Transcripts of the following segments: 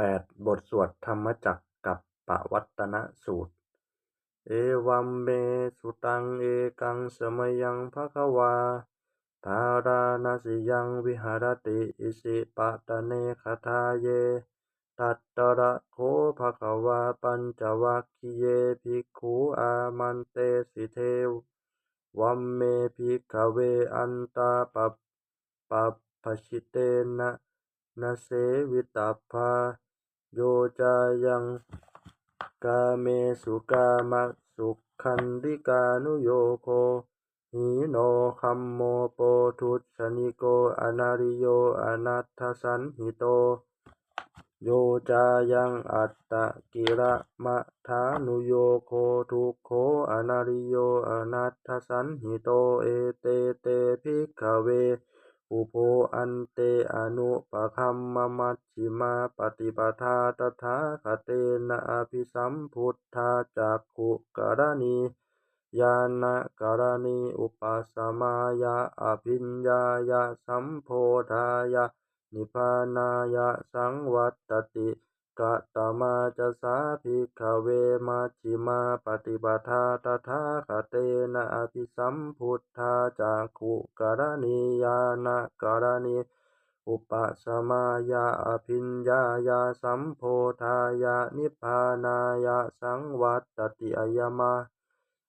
แปดบทสวดธรรมจักกับปวัตตนสูตร เอวัมเมสุตังเอกังสมยังภะคะวาทารานาสิยังวิหารติอิสิปะตะเนคทาเย ตัตตระโคภะคะวาปัญจวัคคีเยภิกขุอามันเตสิเทวัมเมภิกขเวอันตาปปปชิเตนะนาเสวิตาภา โยจายังกาเมสุกามะสุขันธิกานุโยโคหิโนคัมโมโปทุชนิโกอนาริโยอนัตถสันหิโต โยจายังอัตตะกิระมะทานุโยโคทุโคอนาริโยอนัตถสันหิโตเอเตเตภิกขเว อุโภอันเตอนุปคัมมมัชฌิมาปฏิปทาตถาคเตนะอภิสัมพุทธาจักขุกรณียานะกรณีอุปสมายะอภิญญายะสัมโพธายะนิพพานายะสังวัตติ กะตมาจะสาภิกขเวมัชิมาปฏิปทาตถาคเตนะอภิสัมพุทธาจักขุกรณียานะกรณีอุปสมายะอภิญญายะสัมโพธายะนิพพานายะสังวัตติอายมะ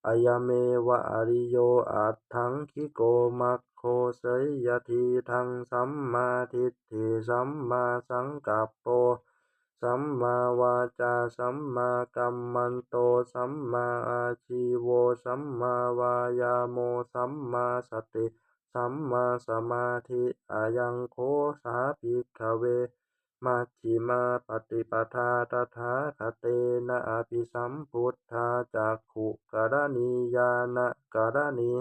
อายเมวะอริโยอัตถังคิโกมัคโคเสยยทีทังสัมมาทิฏฐิสัมมาสังกัปโป สัมมาวาจา สัมมากัมมันโต สัมมาอาชีโว สัมมาวายาโม สัมมาสติ สัมมาสมาธิอายังโคสาภิกขเว มัชฌิมาปฏิปทาตถาคเตนะอภิสัมพุทธาจักขุกรณียานะกรณี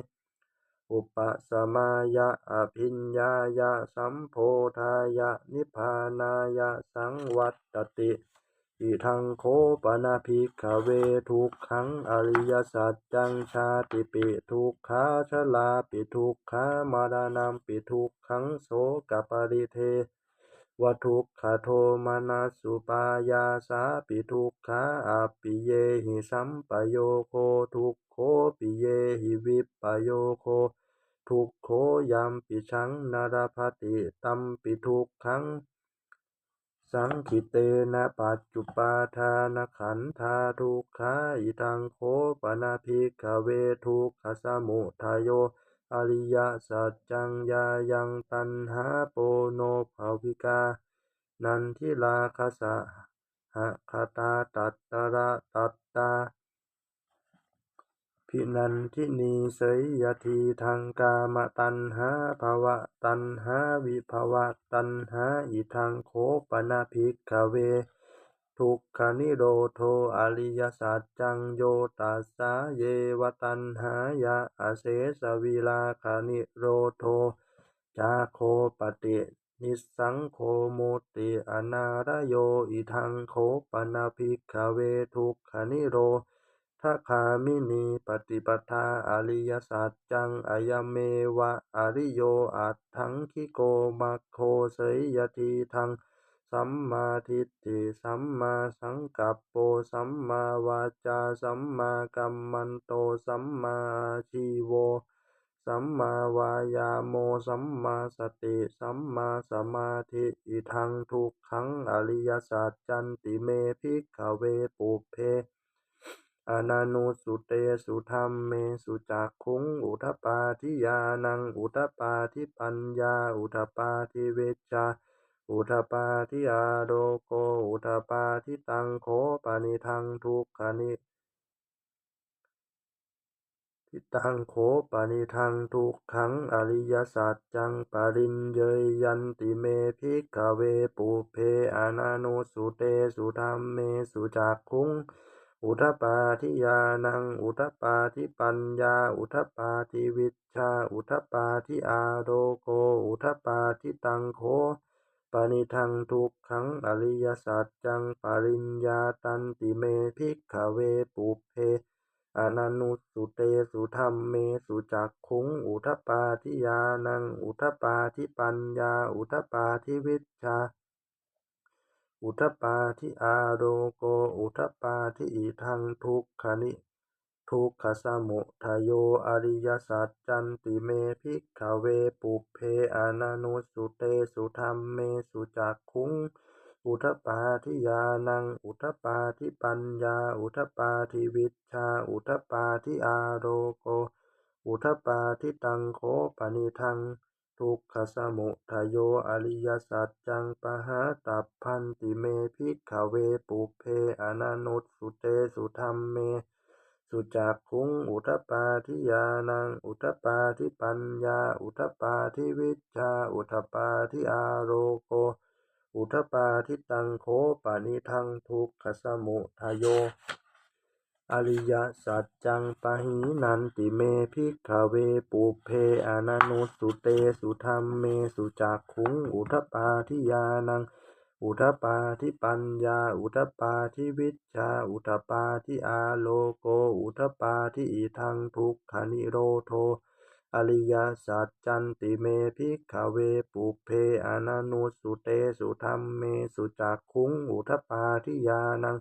อุปสมายะอภิญญายะสัมโพธายะนิพพานายะสังวัตติอิทังโคปนาภิกขเวทุกขังอริยสัจจังชาติปิทุกขาชลาปิทุกขามารณะปิทุกขังโสกปริเท วทุกขโทมนัสสุปายาสาปิทุกขาอัปปิเยหิสัมปโยโคทุกโคปิเยหิวิปโยโค ทุกโขยัมปิชังนารภติตัมปิทุกขัง สังคิเตนะปัจจุปาทานขันธาทุกขาอิทังโคปนาภิกขเวทุกขสมุทโย อริยสัจจังยายังตันหาโปโนภาวิกา นันทิลาคสะหะคตาตัตตระตัตตา พินันทินีเสยยทีทังกามตัณหาภาวะตัณหาวิภาวะตัณหาอิทังโคปนาภิกขเว ทุกขานิโรโทอริยสัจจังโยตัสสะเยวตัณหายะอเสสวิลาคานิโรโทจาโคปฏินิสังโฆมุติอนารโยอิทังโคปนาภิกขเวทุกขานิโรทัคามินีปฏิปทาอริยสัจจังอายเมวะอริโยอัตถังคิโกมัคโคเสยยทีทัง สัมมาทิฏฐิสัมมาสังกัปโปสัมมาวาจาสัมมากัมมันโตสัมมาชีโว สัมมาวายาโมสัมมาสติสัมมาสมาธิอิทังทุกขังอริยสัจจันติเมภิกขเวปุเพอนานุสุเตสุธรรมเมสุจักขุงอุทปาทิยานังอุทปาทิปัญญาอุทปาทิเวชชา อุทปาทิอาโรโกอุทปาทิตังโคปานิทังทุกขานิทิตังโคปานิทังทุกขังอริยสัจจังปริญเยยันติเมภิกเวปุเพอนานุสุเตสุธรรมเมสุจักขุงอุทปาทิยานัง อุทปาทิปัญญา อุทปาทิวิชา อุทปาทิอาโรโก อุทปาทิตังโค ปานิทังทุกขังอริยสัจจังปริญญาตันติเมภิกขเวปุเพอนันุสุเตสุธรรมเมสุจักขุงอุทปาทิยานังอุทปาทิปัญญาอุทปาทิวิชชาอุทปาทิอาโรโกอุทปาทิอิทังทุกขนิ ทุกขสมุทัยโยอริยสัจจันติเมภิกขเวปุเพอนานุสุเตสุธรรมเมสุจักขุงอุทปาทิยานัง อุทปาทิปัญญา อุทปาทิวิชา อุทปาทิอาโรโก อุทปาทิตังโคปนิทัง ทุกขสมุทัยโยอริยสัจจังปะหาตัพพันติเมภิกขเวปุเพอนานุสุเตสุธรรมเม สุจักขุงอุทปาทิยานัง อุทปาทิปัญญา อุทปาทิวิชา อุทปาทิอาโรโก อุทปาทิตังโคปานิทังทุกขสมุทัยโย อริยสัจจังปะหินันติเมภิกขเวปุเพอนานุสุเตสุธรรมเมสุจักขุงอุทปาทิยานัง อุทปาทิปัญญา อุทปาทิวิชา อุทปาทิอาโลโก อุทปาทิอิทังทุกขานิโรโธอริยสัจจันติเมภิกขเวปุเพอนานุสุเตสุธรรมเมสุจักขุงอุทปาทิยานัง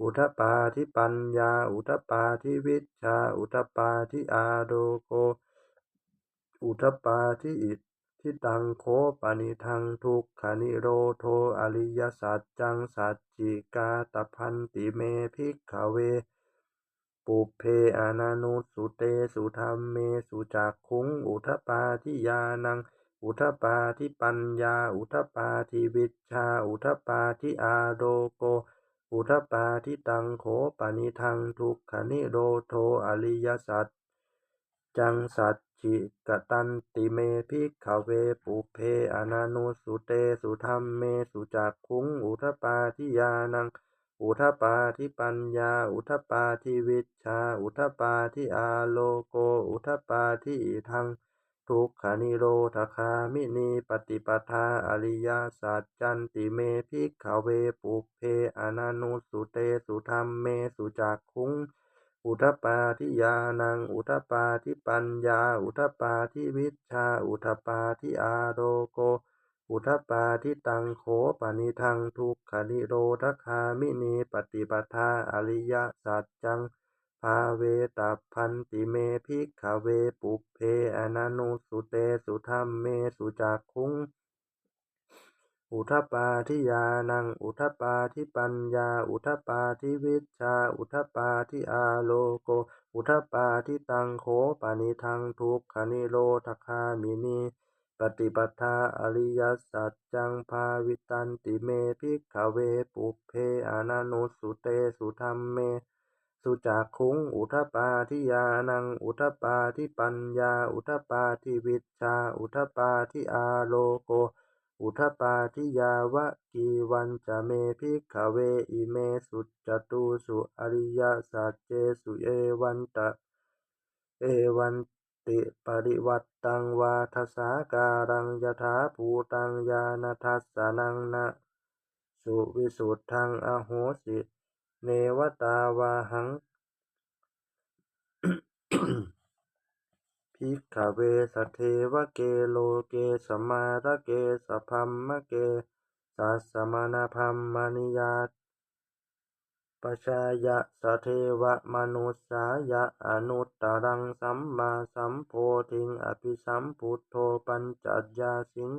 อุทปาทิปัญญา อุทปาทิวิชา อุทปาทิอาโรโก อุทปาทิอิ ทิตังโคปนิทังทุกขนิโรโธอริยสัจจังสัจจิกาตพันติเมภิกขเว ปุเพอนานุสุเตสุธรรมเมสุจักขุงอุทปาทิยานัง อุทปาทิปัญญา อุทปาทิวิชชาอุทปาทิอาโรโก อุทปาทิตังโขปนิทังทุกขนิโรโธอริยสัจ จังสัจจิกตันติเมภิกขเวปุเพอนานุสุเตสุธรรมเมสุจักขุงอุทปาทิยานัง อุทปาทิปัญญา อุทปาทิวิชา อุทปาทิอาโลโก อุทปาทิอิทัง ทุกขานิโรธคามินีปฏิปทาอริยสัจจันติเมภิกขเวปุเพอนานุสุเตสุธรรมเมสุจักขุง อุทปาทิยานัง อุทปาทิปัญญา อุทปาทิวิชา อุทปาทิอาโรโก อุทปาทิตังโขปานิทังทุกขนิโรธคามินีปฏิปทาอริยสัจจังภาเวตัพันติเมภิกขเวปุเพอนานุสุเตสุธรรมเมสุจักขุง อุทปาทิยานัง อุทปาทิปัญญา อุทปาทิวิชชา อุทปาทิอาโลโก อุทปาทิตังโขปานิทังทุกขนิโรธคามินีปฏิปทาอริยสัจจังภาวิตันติเมภิกขเวปุเพอนานุสุเตสุธรรมเม สุจักขุงอุทปาทิยานัง อุทปาทิปัญญา อุทปาทิวิชชาอุทปาทิอาโลโก อุทปาทิยาวะกีวันจะเมภิกขเวอิเมสุจตุสุอริยสัจเจสุเอวันตะ เอวันติปริวัตตังวาทสาการังยถาภูตังญาณทัสสนังนะ สุวิสุทธังอโหสิ เนวตาวาหัง ภิกขเวสเทวเกโลเกสมาระเกสพัมมะเกสัสสมณพัมมณิยาปชายะสเทวมนุสสายะอนุตตรังสัมมาสัมโพธิงอภิสัมพุทโธปัญจยาสิง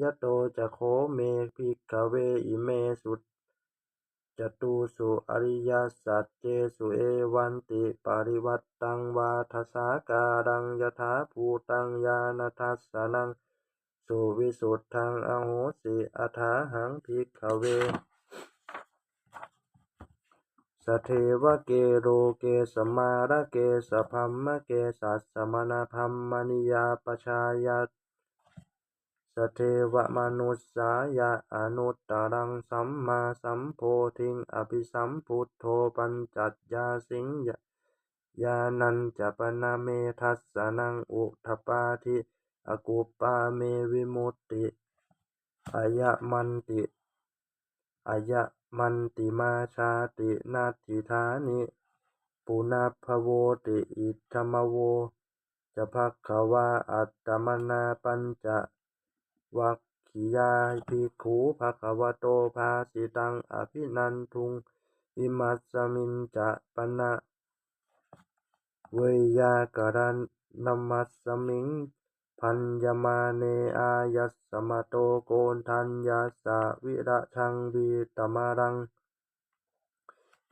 ยะโตจะโคเมภิกขเวอิเมสุ จตุสุอริยสัจเจสุเอวันติปริวัตตังวาทสาการังยถาภูตังญาณทัสสนัง สุวิสุทธังอโหสิอัฏฐาหังภิกขเว สเทวเกโรเกสมาระเกสพัมมะเกสัสสมณพัมมณิยาปชายา สเทวมนุสสายะอนุตตรังสัมมาสัมโพธิงอภิสัมพุทโธปัญจัตยาสิงยญาณัญจปนะเมทัสสนังอุทปาทิอกุปาเมวิมุตติอายะมันติอายะมันติมาชาตินาทิธานิปุณพโวติอิธรรมโวจะภักขวาอัตตมนาปัญจ วัคคีขิยาภิกขุภะคะวะโตภาสิตังอภินันทุงอิมัสมิงจะปนะเวยากรันนัมัสสมิงพัญญมาเนอายัสสมะโตโกนทัญญาสะวิระชังวีตมารัง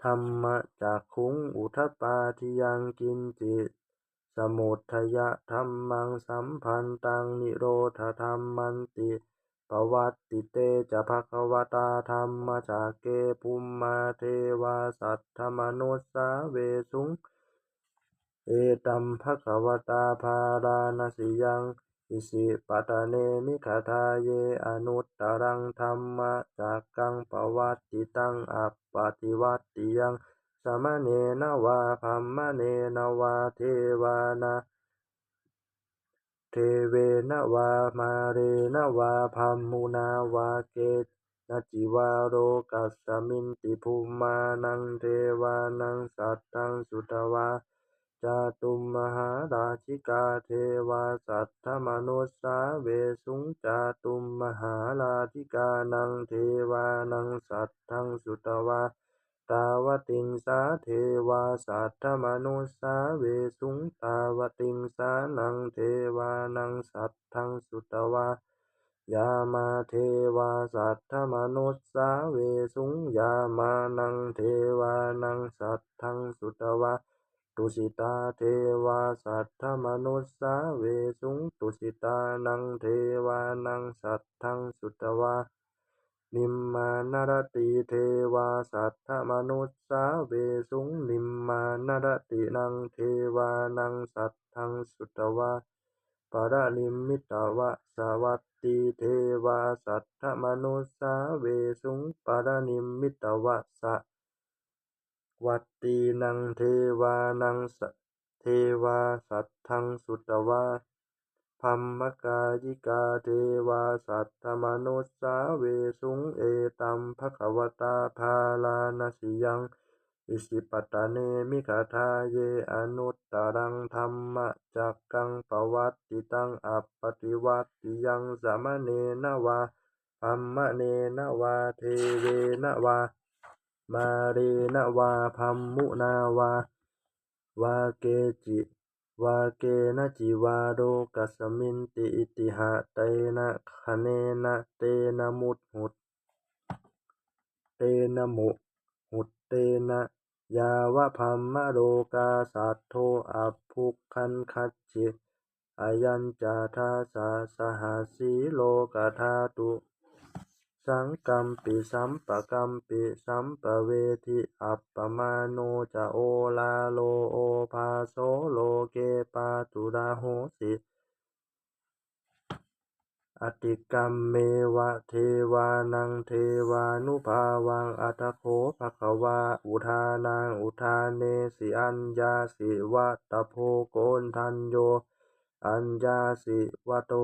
ธัมมจักขุงอุทปาทิยังกินจิ สมุทยะธัมมังสัมพันตังนิโรธธัมมันติปวัตติเตจะภควตาธรรมจากเกภุมมาเทวาสัทธมนุสสาเวสุง เอตัมภควตาภาราณสิยังอิสิปตะเนมิขทาเยอนุตตรังธรรมจักกังปวัตติตังอัปปติวัตติยัง สมณเณนวาพัมมะเนนวาเทวานาเทเวนวามาเรนวาพัมมุนาวาเกตนจิวาโรกัสสมินติภูมานังเทวานังสัตตังสุตวาจาตุมมหาราชิกาเทวาสัทธมนุสสาเวสุงจาตุมมหาราชิกานังเทวานังสัทธังสุตวา ตาวติงสาเทวาสัทธมนุสสาเวสุงตาวติงสานังเทวานังสัตทังสุตวายามาเทวาสัทธมนุสสาเวสุงยามานังเทวานังสัตทังสุตวาตุสิตาเทวาสัทธมนุสสาเวสุงตุสิตานังเทวานังสัตทังสุตวา นิมมานรติเทวาสัทธมนุสสาเวสุงนิมมานรตินังเทวานังสัตทังสุตวาปรนิมมิตวะสวัตติเทวาสัทธมนุสสาเวสุงปรนิมมิตวะสวัตตีนังเทวานังสเทวาสัทธังสุตว พัมมกายิกาเทวาสัทธมนุสสาเวสุงเอตัมภควตาภาลานสิยัง อิสิปตะเนมิขทาเยอนุตตรังธรรมจักกังปวัตติตังอัปปติวัตติยังสมเณนวาพัมมะเนนวาเทเวนวา มาเรนวาพัมมุนาวา วาเกจิ วาเกนะจิวาโรกัสมินติอิติหะเตนะคะเนนะเตนะมุตหุตเตนะมุหุตเตนะยาวะพัมมะโรกาสัทโทอัพพุคันคัจจิอายัญจาทาสาสหัสสีโลกธาตุ สังกัมปิสัมปะกัมปิสัมปะเวทิอัปปมาโนจะโอลาโลโอภาโสโลเกปาตุราโหสิอติกัมเมวะเทวานังเทวานุภาวังอัตโคภควาอุทานังอุทานเนสิอัญญาสิวัตโพโกนทันโย อัญญาสิวะโต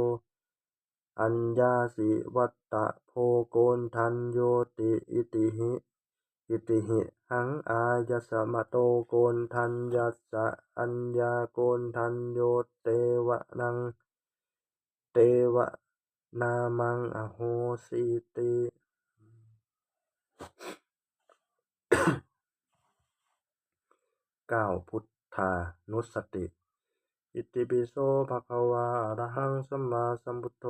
อัญญาสิวัตตะโพโกนทันโยติอิติหิอิติหิหังอายสมะโตโกนทันยัสสะอัญญาโกนทันโยเตวะนัง เตวะนามังอโหสิติเก้าพุทธานุสติ อิติปิโสภะคะวาอะระหังสัมมาสัมพุทโธ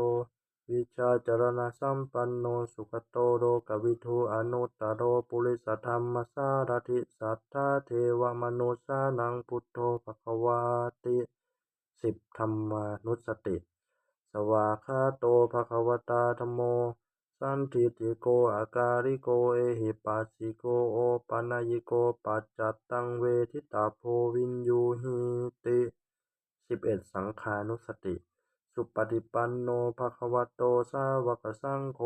วิชาจารณะสัมปันโนสุขโตโรกวิทูอนุตตโรปุริสธรรมสารถิสัทธาเทวมนุสานังพุทโธภะคะวาติสิบธรรมานุสติ สวากาโตภะคะวตาธโม สันทิติโกอาการิโกเอหิปัสสิโกโอปัญญิโกปัจจัตตังเวทิตาโพวินยูหิติสิบเอ็ดสังขานุสติ สุปฏิปันโนภะคะวะโตสาวกสังโฆ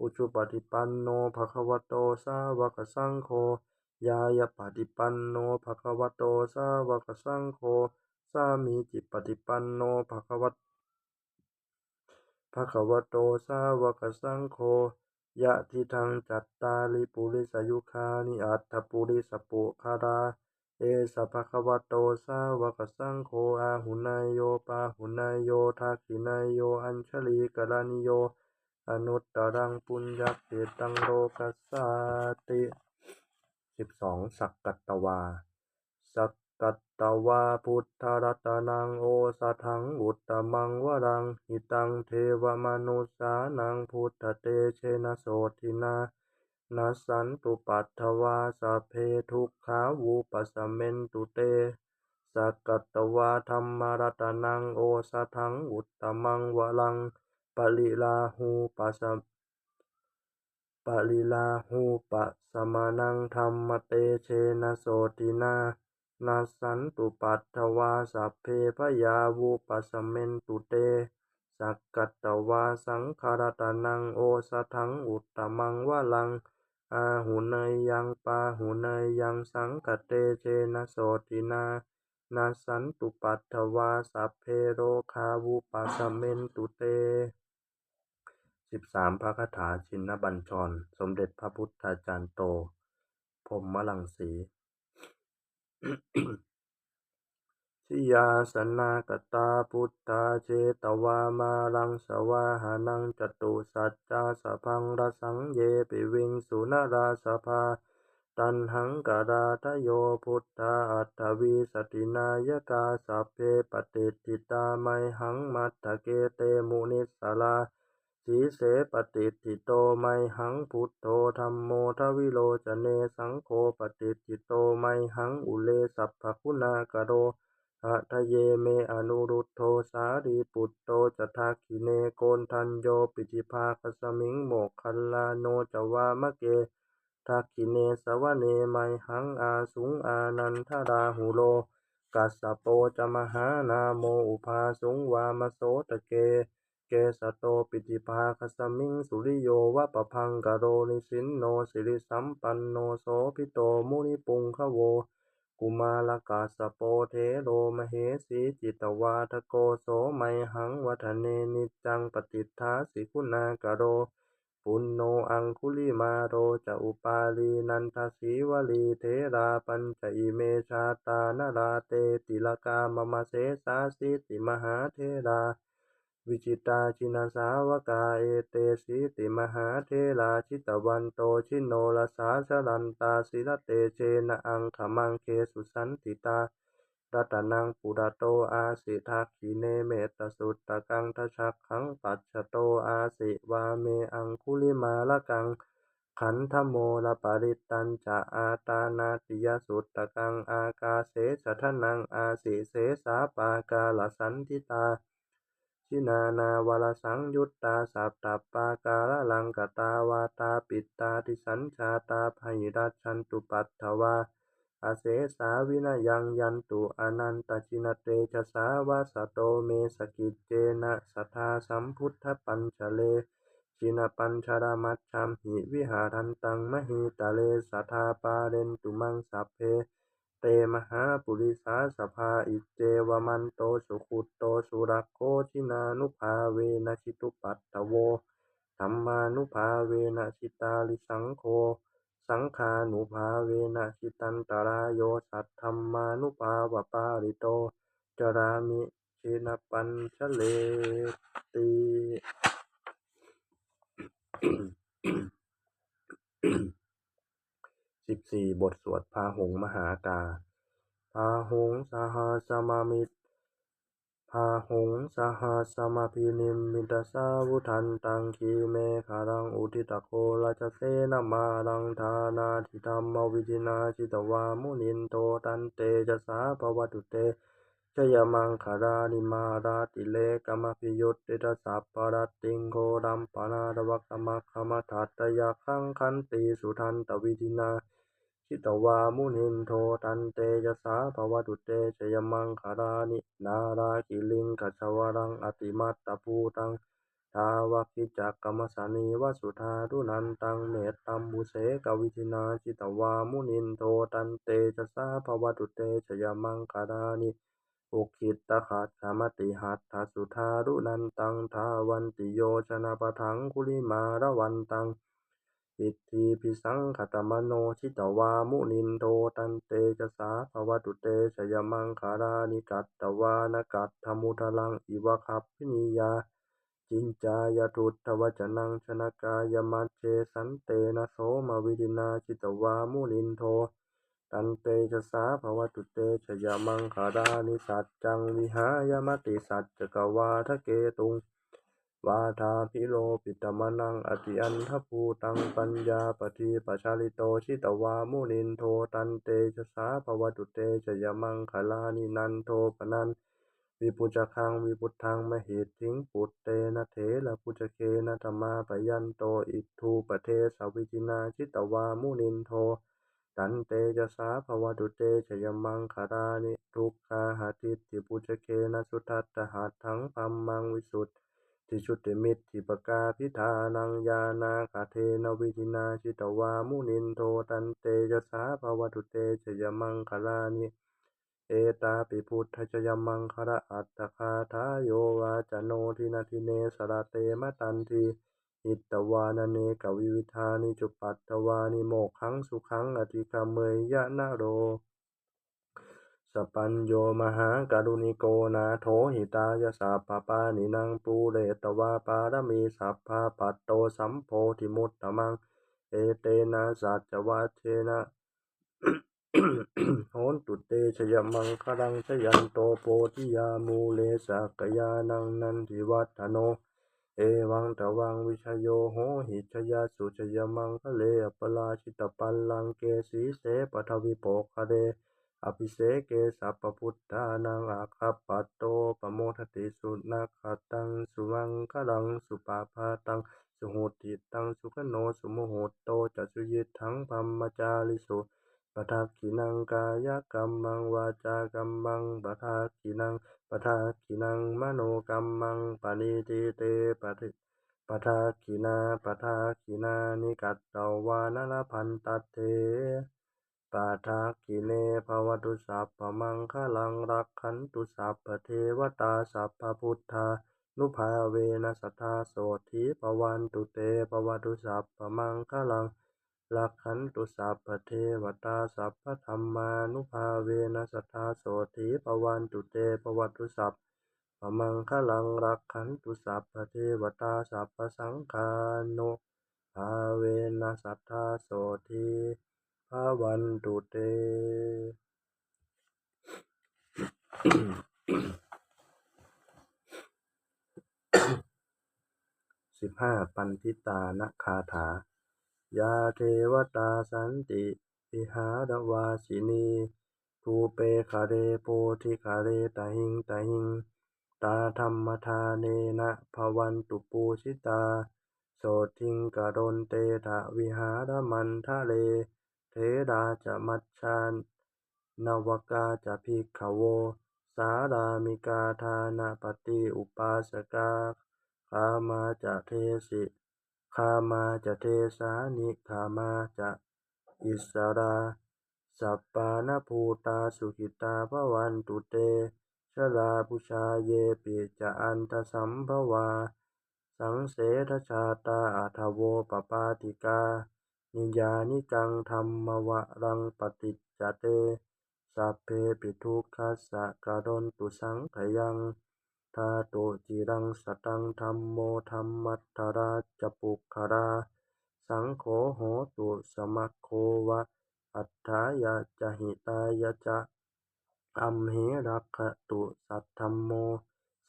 อุชุปฏิปันโนภะคะวะโตสาวกสังโฆยายปฏิปันโนภะคะวะโตสาวกสังโฆสามีจิปฏิปันโนภะคะวะภะคะวะโตสาวกสังโฆยะทิทังจัตตาริปุริสยุคานิอัตถปุริสปุคารา เอสะภะคะวะโตสาวกสังโฆอาหุนายโยปาหุนายโยทักขินายโย อัญชลีกรณิโย อนุตตรังปุญญเขตังโลกัสสาติสิบสองสักกัตตวา สักกัตตวาพุทธรัตนังโอสถังอุตตมังวรังหิตังเทวมนุสานังพุทธเตเชนะโสทินา นัสสันตุปัตถวาสัพเพทุกขาวูปสสมเมนตุเตสักัตวาธรรมรัตนังโอสถังอุตตมังวรังปริลาหูปัสสะปริลาหูปัสมานังธรรมเตเชนะโสตินานัสันตุปัตถวาสัพเพพยาวูปัสสมเมนตุเตสักกัตตวาสังขารตนังโอสถังอุตตมังวลัง อาหุเนยยังปาหุเนยยังสังกเตเชนะโสตินานาสันตุปัตถวาสัพเพโรคาวุปัสเมนตุเตสิบสามพระคาถาชินบัญชร สมเด็จพระพุทธาจารย์โตพรมมลังสี ชิยาสนากตาพุทธาเจตวามาลังสวาหานังจตุสัจจาสพังรสังเยปิวิงสุนราสภา ตันหังกราทโยพุทธาอัตถวีสตินายกาสัพเพปฏิทิตาไมหังมัตถเกเตมุนิสสลาสีเสปฏิทิโตไมหังพุทโธธรรมโมทวิโลจเนสังโฆปฏิทิโตไมหังอุเลสัพพคุณากโร อะทะเยเมอนุรุตโธสารีปุตโตจทักขิเนโกนทันโยปิธิภาคสมิงโมกขัลลาโนจวามะเกทักขิเนสวเนไมหังอาสุงอานันทราหุโล กัสสโปจมหานาโมอุภาสุงวามโสตะเก เกสโตปิติภาคสมิงสุริโยวะปะพังกโรนิสินโนสิริสัมปันโนโสพิโตมุนิปุงคะโว กุมาลกาสโปเทโรมเหสีจิตวาทโกโสไมหังวัฒเนนิจังปฏิทาสิคุณากโร ปุณโนอังคุลิมาโรจะอุปาลีนันทสีวลีเทราปัญจอิเมชาตานราเตติลกามมเสสาสิติมหาเทรา วิจิตาชินาสาวกาเอเตสิติมหาเทราชิตวันโตชิโนรสาสรันตาศิรเตเชนะอังขมังเคสุสันติตารัตนังปุระโตอาสิทักขิเนเมตสุตตะกังทชักขังปัจฉโตอาสิวาเมอังคุลิมาละกัง ขันธโมละปริตตัญจะอาตานาติยสุตตะกังอากาเสสะทนังอาสิเสสาปากาลสันทิตา ชินานาวรสังยุตตาสัพตปากาละลังกตาวาตาปิตตาทิสัญชาตาภัยรัชันตุปัตถวาอาเสสาวินยังยันตุอนันตชินเตชะสาวาสโตเมสกิจเจนะสัทธาสัมพุทธปัญชเลชินปัญชรามัชฌัมหิวิหารันตังมหิตาเลสัทธาปาเรนตุมังสัพเพ เตมหาปุริสาสภาอิเจวมันโตสุขุตโตสุรักโคชินานุภาเวนะชิตุปัตตโวธรรมานุภาเวนะชิตาลิสังโฆสังฆานุภาเวนะชิตันตรายโยสัทธัมมานุภาวปาริโตจรามิชินปัญชเลติ สิบสี่บทสวดพาหงมหากา พาหงส์สหสมามิตร พาหงส์สหสมาพินิมมิตสาวุทันตังคีเมฆารังอุทิตโคราชเสนามารังธานาทิธรรมวิจินาจิตวามุนินโตตันเตจะสาภวตุเต ชยมังคารานิมาราติเลกมพิยุตติทสัพพรติงโคดัมปนาดวัตมัคคมทัตตยาคังคันติสุทันตวิธินาชิตวามุนินโทตันเตจะสาภวตุเตชยมังคารานินาราคิลิงกัจวรังอติมัตตภูตังทาวกิจักกรรมสานีวสุธารุนันตังเมตตัมบุเสกวิธินาจิตวามุนินโทตันเตจะสาภวตุเตชยมังคารานิ อุคิตตขัดขามติหัตถสุธารุนันตังทาวันติโยชนะปะทังคุลิมาระวันตังอิทธิพิสังขตมโนชิตวามุนินโทตันเตจสาภวตุเตชยมังคารานิกัตตวานกัตถมุทลังอิวะคัพพินิยาจินจายทุตถวจนังชนกายมัจเจสันเตนะโสมวิรินาจิตวามุนินโท ตันเตชะสาภวตุเตชยมังคารานิสัจจังวิหายมติสัจจกวาทะเกตุงวาทาพิโลปิตมนังอติอันทภูตังปัญญาปฏิปชาลิโตชิตวามุนินโทตันเตชะสาภวตุเตชยมังคลานินันโทปนันวิปุจคังวิปุทังมหิตถิงปุตเตนะเถระปุจเคนะธรรมาปยันโตอิทูปเทสวิจินาชิตวามุนินโท ตันเตจะสาภวตุเตชยมังคารานิทุกขาหาติติปุจเคนะสุทัตตหัตถังพัมมังวิสุทธิชุติมิตติปกาพิธานังยานาคาเทนวิจินาชิตวามุนินโทตันเตจะสาภวตุเตชยมังคารานิเอตาปิพุทธจยมังคระอัตตคาทาโยวาจโนทินาทิเนสระเตมะตันที อิตตวานเนกวิวิธานิจุปัตตวานิโมขังสุขังอธิกามเมยยะนะโร สปัญโยมหาการุณิโกนาโถหิตายสัพพปานินังปูเรตวาปารมีสัพพะปัตโตสัมโพธิมุตตมัง เอเตนะสัจวัชเชนะโหนตุเตชยมังคลังชยันโตโพธิยามูเลสักยานังนันทิวัฒโน เอวังตวังวิชโยโหหิชยาสุชยมังคะเลอปราชิตปัลลังเกสีเสปทวิโปคะเรอภิเสเกสัพพุทธานังอาคัปปัตโตปโมทติสุนักขตังสุมังคลังสุปาพาตังสุหุติตังสุขโนสุโมโหโตจัสุยิทังพัมมจาริสุ ปทักขินังกายกรรมังวาจากรรมังปทักขินังปทักขินังมโนกรรมังปณิติเตปฏิปทักขินาปทักขินานิกัตตวานลพันตเตปาทากิเนภวตุสัพพมังคลังรักขันตุสัพพเทวตาสัพพพุทธานุภาเวนัสทธาโสธีปวันตุเตภวตุสัพพมังคลัง รักขันตุสัพพเทวตาสัพพธรรมานุภาเวนัสทธาโสธีปวันตุเตภวตุสัพพมังคลังรักขันตุสัพพเทวตาสัพพสังฆานุภาเวนัสทธาโสธีภาวันตุเต สิบห้าปันทิตานคาถา ยาเทวตาสันติวิหารวาสินีภูเปคาเรโพธิคาเรตหิงตหิง ตาธรรมทาเนนะภวันตุปูชิตา โสทิงกรนเตทะวิหารมันทะเล เทดาจะมัชชานนวกาจะพิกขโว สารามิกาทานาปฏิอุปาสกาขามาจะเทสิ ขามาจะเทสานิขามาจะอิสราสัปปานภูตาสุขิตาภวันตุเตชลาพุชาเยปิจะอันตสัมภวา สังเสทชาตาอัทโวปปาติกา นิยานิกังธรรมวะรังปฏิจจเตสัพเพปิทุกขัสสะกรนตุสังขยัง ทาโตจิรังสตังธรรมโมธรรมัตถราจปุคคารา สังโฆโหตุสมัคโควะ อัฏฐายะจหิตายะจะอัมเหรักขตุสัทธัมโม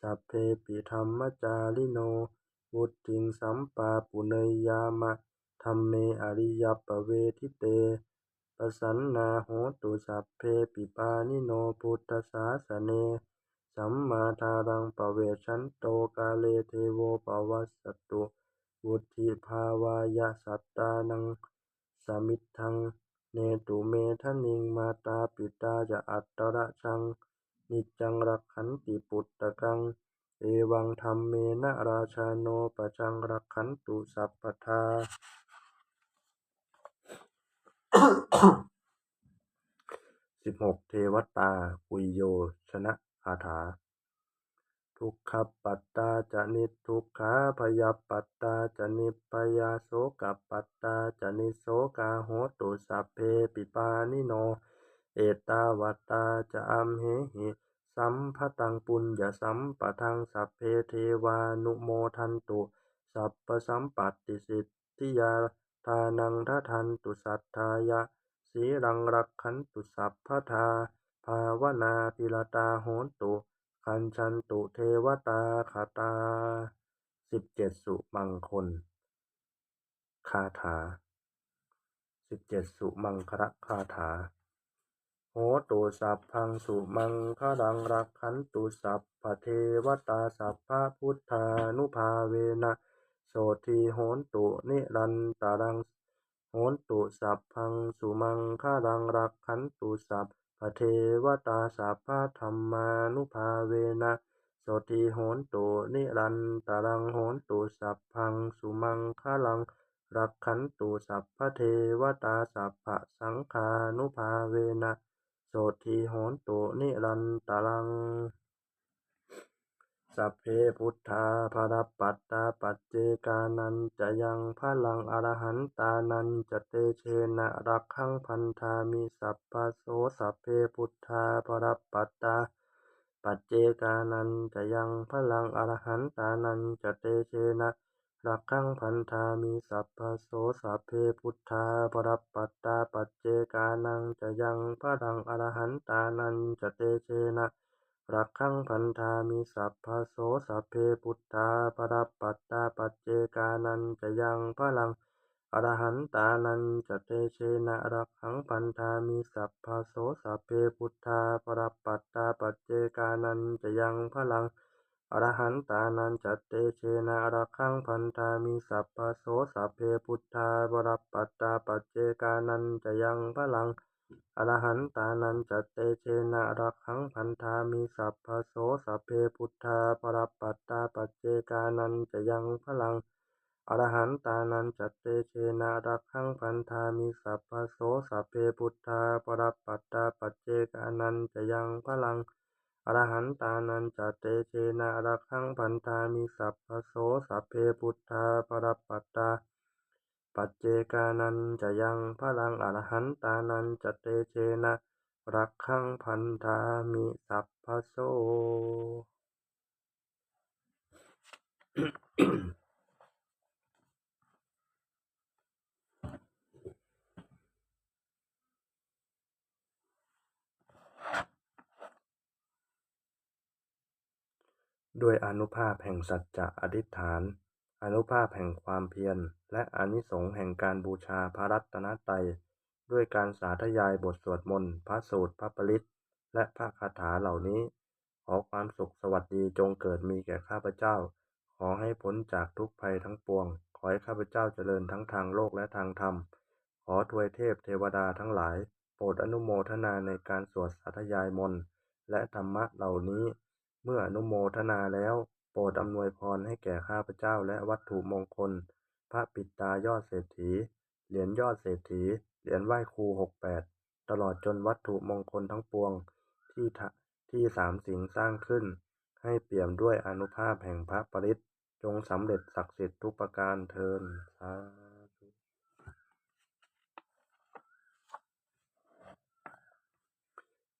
สัพเพปิธรรมจาริโน วุติงสัมปาปุเนยยามะธรรมเมอริยปเวทิเตปสันนาโหตุสัพเพปิปานิโนพุทธศาสเน สัมมาทารังปเวชันโตกาเลเทโวปวัสสตุวุธิภาวายะสัตตานังสมิทัง เนตุเมทนิงมาตาปิตาจะอัตตระชัง นิจังรักขันติปุตตะกัง เอวังธรรมเมนะราชาโนปะชังรักขันตุสัพพทาสิบหกเทวตาปุยโยชนะ คาถา ทุกขปัตตาจะนิทุกขาพยาปัตตาจะนิพยาโสกปัตตาจะนิโสกาโหตุสัพเพปิปานิโน เอตาวัตตาจะอัมเหหิสัมภตังปุญญสัมปะทังสัพเพเทวานุโมทันตุ สัพพสัมปัตติสิทธิยาทานังทัทันตุสัทธายะสีรังรักขันตุสัพพทา ภาวนาปิลตาโหนตุ คันชันตุเทวตาคาตาสิบเจ็ดสุมังคลคาถาสิบเจ็ดสุมังคละคาถา โหตุสัพพังสุมังคลังรักขันตุสัพพเทวตาสัพพะพุทธานุภาเวนะโสทีโหนตุนิรันตารังโหนตุสัพพังสุมังคลังรักขันตุสัพ เทวตาสัพพะธรรมานุภาเวนะโสติโหนตุนิรันตรังโหนตุสัพพังสุมังคลัง รักขันตุสัพพเทวตาสัพพะสังฆานุภาเวนะโสติโหนตุนิรันตรัง สัพเพพุทธาภรปัตตาปัจเจกานันจะยังพลังอรหันตานันจะเตเชนะรักขังพันธามิสัพพะโสสัพเพพุทธาภรปัตตาปัจเจกานันจะยังพลังอรหันตานันจะเตเชนะรักขังพันธามิสัพพะโสสัพเพพุทธาภรปัตตาปัจเจกานังจะยังพลังอรหันตานันจะเตเชนะ รักขังพันธามิสัพพะโสสัพเพพุทธาปรับปัตตาปัจเจกานันจะยังพลังอรหันตานันจะเตเชนะรักขังพันธามิสัพพะโสสัพเพพุทธาปรับปัตตาปัจเจกานันจะยังพลังอรหันตานันจะเตเชนะรักขังพันธามิสัพพะโสสัพเพพุทธาปรับปัตตาปัจเจกานันจะยังพลัง อรหันตานันจเตเชนะรักขังพันธามิสัพพโสสัพเพพุทธาปรปัตตาปัจเจกานันจะยังพลังอรหันตานันจเตเชนะรักขังพันธามิสัพพโสสัพเพพุทธาปรปัตตาปัจเจกานันจะยังพลังอรหันตานันจเตเชนะรักขังพันธามิสัพพโสสัพเพพุทธาปรปัตตา ปัจเจกานันจะยังพลังอรหันตานันจะเตเชนะรักขังพันธามิสัพพโสด้วยอนุภาพแห่งสัจจะอธิษฐาน อานุภาพแห่งความเพียร และอานิสงส์แห่งการบูชาพระรัตนตรัย ด้วยการสาธยายบทสวดมนต์ พระสูตร พระปริตและพระคาถาเหล่านี้ ขอความสุขสวัสดีจงเกิดมีแก่ข้าพเจ้า ขอให้พ้นจากทุกภัยทั้งปวง ขอให้ข้าพเจ้าเจริญทั้งทางโลกและทางธรรม ขอทวยเทพเทวดาทั้งหลาย โปรดอนุโมทนาในการสวดสาธยายมนต์และธรรมะเหล่านี้ เมื่ออนุโมทนาแล้ว โปรดอำนวยพรให้แก่ข้าพเจ้าและวัตถุมงคล พระปิดตายอดเศรษฐี เหรียญยอดเศรษฐี เหรียญไหว้ครูหกแปดตลอดจนวัตถุมงคลทั้งปวงที่ท,ที่สามสิ่งสร้างขึ้น ให้เปี่ยมด้วยอนุภาพแห่งพระปริศจงสำเร็จศักดิ์สิทธิ์ทุกประการเทินสาธุ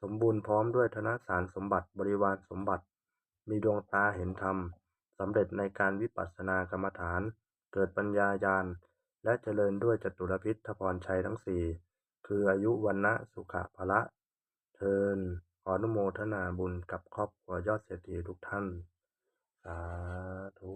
สมบูรณ์พร้อมด้วยธนสารสมบัติบริวารสมบัติ มีดวงตาเห็นธรรมสำเร็จในการวิปัสสนากรรมฐาน เกิดปัญญาญาณ และเจริญด้วยจตุรพิทพพรชัยทั้งสี่คืออายุวันนะสุขะพละ เทินขออนุโมทนาบุญกับครอบครัวยอดเศรษฐีทุกท่าน สาธุ